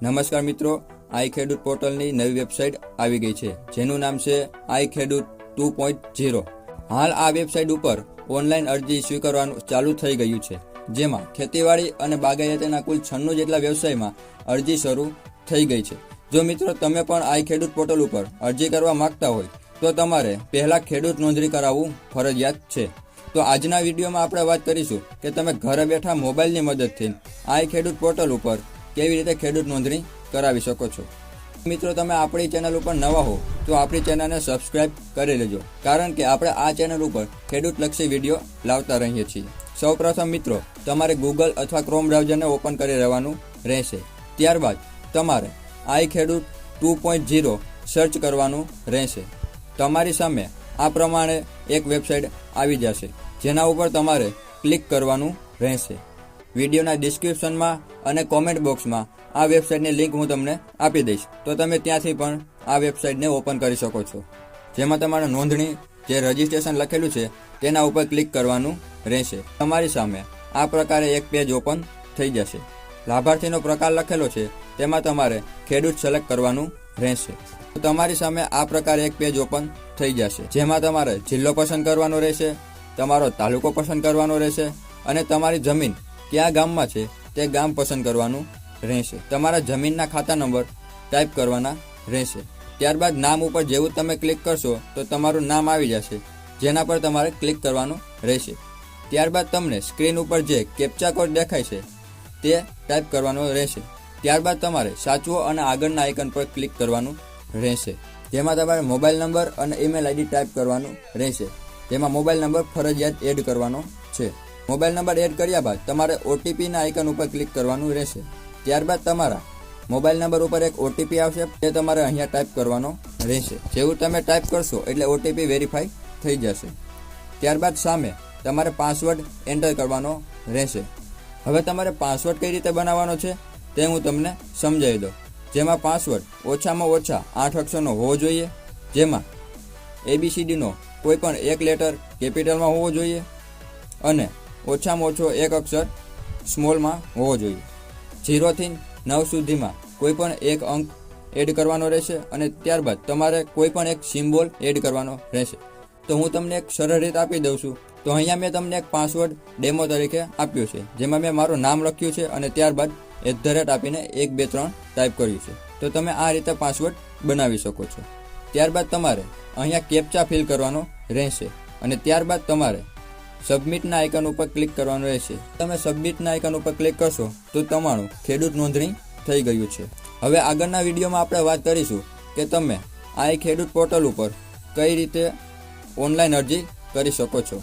નમસ્કાર મિત્રો, આઈ ખેડૂત પોર્ટલની નવી વેબસાઇટ આવી ગઈ છે, જેનું નામ છે આઈ ખેડૂત ટુ પોઈન્ટ ઝીરો. હાલ આ વેબસાઇટ ઉપર ઓનલાઈન અરજી સ્વીકારવાનું ચાલુ થઈ ગયું છે, જેમાં ખેતીવાડી અને બાગાયતીના કુલ છન્નું જેટલા વ્યવસાયમાં અરજી શરૂ થઈ ગઈ છે. જો મિત્રો તમે પણ આઈ ખેડૂત પોર્ટલ ઉપર અરજી કરવા માંગતા હોય, તો તમારે પહેલા ખેડૂત નોંધણી કરાવવું ફરજિયાત છે. તો આજના વિડીયોમાં આપણે વાત કરીશું કે તમે ઘરે બેઠા મોબાઈલની મદદથી આઈ ખેડૂત પોર્ટલ ઉપર કેવી રીતે ખેડૂત નોંધણી કરાવી શકો છો? મિત્રો, તમે આપણી ચેનલ ઉપર નવા હો, તો આપણી ચેનલને સબસ્ક્રાઇબ કરી લેજો, કારણ કે આપણે આ ચેનલ ઉપર ખેડૂતલક્ષી વીડિયો લાવતા રહીએ છીએ. સૌપ્રથમ મિત્રો, તમારે ગૂગલ અથવા ક્રોમ બ્રાઉઝરને ઓપન કરી રહેવાનું રહેશે. ત્યારબાદ, તમારે આઈ ખેડૂત ટુ પોઈન્ટ ઝીરો સર્ચ કરવાનું રહેશે. તમારી સામે આ પ્રમાણે એક વેબસાઇટ આવી જશે, જેના ઉપર તમારે ક્લિક કરવાનું રહેશે. વિડીયોના ડિસ્ક્રિપ્શનમાં અને કોમેન્ટ બોક્સમાં આ વેબસાઇટની લિંક હું તમને આપી દઈશ. તો તમે ત્યાંથી પણ આ વેબસાઇટને ઓપન કરી શકો છો. જેમાં તમારે નોંધણી, જે રજિસ્ટ્રેશન લખેલું છે, તેના ઉપર ક્લિક કરવાનું રહેશે. તમારી સામે આ પ્રકારે એક પેજ ઓપન થઈ જશે. લાભાર્થીનો પ્રકાર લખેલો છે, તેમાં તમારે ખેડૂત સિલેક્ટ કરવાનું રહેશે. તમારી સામે આ પ્રકારે એક પેજ ઓપન થઈ જશે. જેમાં તમારે જિલ્લો પસંદ કરવાનો રહેશે, તમારો તાલુકો પસંદ કરવાનો રહેશે અને તમારી જમીન કયા ગામમાં છે તે ગામ પસંદ કરવાનું રહેશે. તમારા જમીનના ખાતા નંબર ટાઈપ કરવાના રહેશે. ત્યારબાદ નામ ઉપર જેવું તમે ક્લિક કરશો તો તમારું નામ આવી જશે, જેના પર તમારે ક્લિક કરવાનું રહેશે. ત્યારબાદ તમને સ્ક્રીન ઉપર જે કેપ્ચા કોડ દેખાય છે તે ટાઈપ કરવાનો રહેશે. ત્યારબાદ તમારે સાચવો અને આગળના આઇકન પર ક્લિક કરવાનું રહેશે. જેમાં તમારે મોબાઈલ નંબર અને ઈમેલ આઈડી ટાઈપ કરવાનું રહેશે. જેમાં મોબાઈલ નંબર ફરજિયાત એડ કરવાનો છે. મોબાઈલ નંબર એડ કર્યા બાદ તમારે ઓટીપીના આઇકન ઉપર ક્લિક કરવાનું રહેશે. ત્યારબાદ તમારા મોબાઈલ નંબર ઉપર એક ઓટીપી આવશે, તે તમારે અહીંયા ટાઈપ કરવાનો રહેશે. જેવું તમે ટાઈપ કરશો એટલે ઓટીપી વેરીફાઈ થઈ જશે. ત્યારબાદ સામે તમારે પાસવર્ડ એન્ટર કરવાનો રહેશે. હવે તમારે પાસવર્ડ કઈ રીતે બનાવવાનો છે, તે હું તમને સમજાવી દઉં. જેમાં પાસવર્ડ ઓછામાં ઓછા આઠ અક્ષરનો હોવો જોઈએ. જેમાં એબીસીડીનો કોઈ પણ એક લેટર કેપિટલમાં હોવો જોઈએ. અને ઓછામાં ઓછો એક અક્ષર સ્મોલમાં હોવો જોઈએ. ઝીરોથી નવ સુધીમાં કોઈ પણ એક અંક એડ કરવાનો રહેશે અને ત્યારબાદ તમારે કોઈ પણ એક સિમ્બોલ એડ કરવાનો રહેશે. તો હું તમને એક સરળ રીત આપી દઉં છું. તો અહીંયા મેં તમને એક પાસવર્ડ ડેમો તરીકે આપ્યો છે, જેમાં મેં મારું નામ લખ્યું છે અને ત્યારબાદ એટ ધ રેટ આપીને એક, બે, ત્રણ ટાઈપ કર્યું છે. તો તમે આ રીતે પાસવર્ડ બનાવી શકો છો. ત્યારબાદ તમારે અહીંયા કેપ્ચા ફિલ કરવાનો રહેશે અને ત્યારબાદ તમારે સબમિટના આઇકન ઉપર ક્લિક કરવાનું રહેશે. તમે સબમિટના આઇકન ઉપર ક્લિક કરશો, તો તમારું ખેડૂત નોંધણી થઈ ગયું છે. હવે આગળના વિડીયોમાં આપણે વાત કરીશું કે તમે આ ખેડૂત પોર્ટલ ઉપર કઈ રીતે ઓનલાઈન અરજી કરી શકો છો.